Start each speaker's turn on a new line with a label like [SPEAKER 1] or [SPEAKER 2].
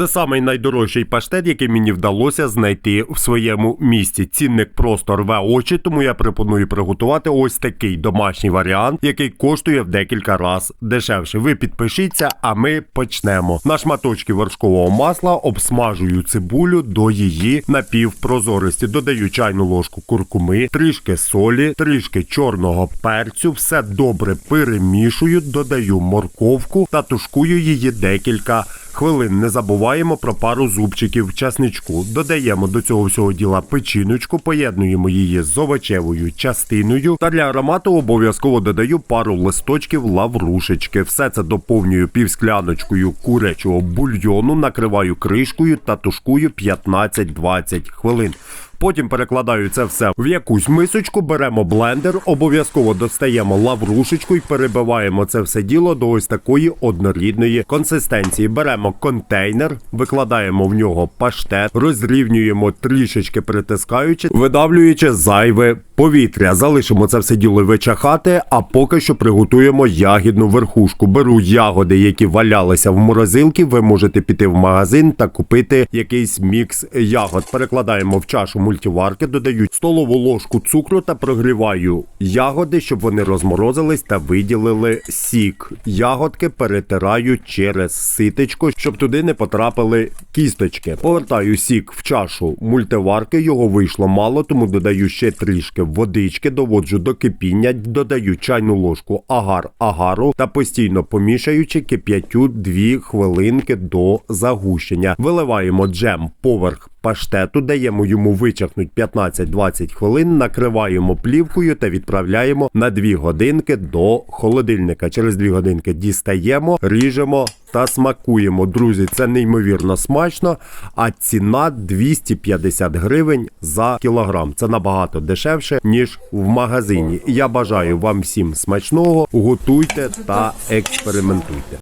[SPEAKER 1] Це самий найдорожчий паштет, який мені вдалося знайти в своєму місті. Цінник просто рве очі, тому я пропоную приготувати ось такий домашній варіант, який коштує в декілька разів дешевше. Ви підпишіться, а ми почнемо. На шматочки вершкового масла обсмажую цибулю до її напівпрозорості. Додаю чайну ложку куркуми, трішки солі, трішки чорного перцю. Все добре перемішую, додаю морковку та тушкую її декілька хвилин. Не забуваємо про пару зубчиків часничку. Додаємо до цього всього діла печіночку, поєднуємо її з овочевою частиною. Та для аромату обов'язково додаю пару листочків лаврушечки. Все це доповнюю півскляночкою курячого бульйону, накриваю кришкою та тушкую 15-20 хвилин. Потім перекладаю це все в якусь мисочку, беремо блендер, обов'язково достаємо лаврушечку і перебиваємо це все діло до ось такої однорідної консистенції. Беремо контейнер, викладаємо в нього паштет, розрівнюємо трішечки притискаючи, видавлюючи зайве повітря. Залишимо це все діло вичахати, а поки що приготуємо ягідну верхушку. Беру ягоди, які валялися в морозилці. Ви можете піти в магазин та купити якийсь мікс ягод. Перекладаємо в чашу мультиварки, додаю столову ложку цукру та прогріваю ягоди, щоб вони розморозились та виділили сік. Ягодки перетираю через ситечко, щоб туди не потрапили кісточки. Повертаю сік в чашу мультиварки. Його вийшло мало, тому додаю ще трішки водички, доводжу до кипіння, додаю чайну ложку агар-агару та постійно помішаючи кип'ятю 2 хвилинки до загущення. Виливаємо джем поверх паштету, даємо йому вичахнуть 15-20 хвилин, накриваємо плівкою та відправляємо на 2 годинки до холодильника. Через 2 годинки дістаємо, ріжемо та смакуємо. Друзі, це неймовірно смачно. А ціна 250 гривень за кілограм. Це набагато дешевше, ніж в магазині. Я бажаю вам всім смачного, готуйте та експериментуйте.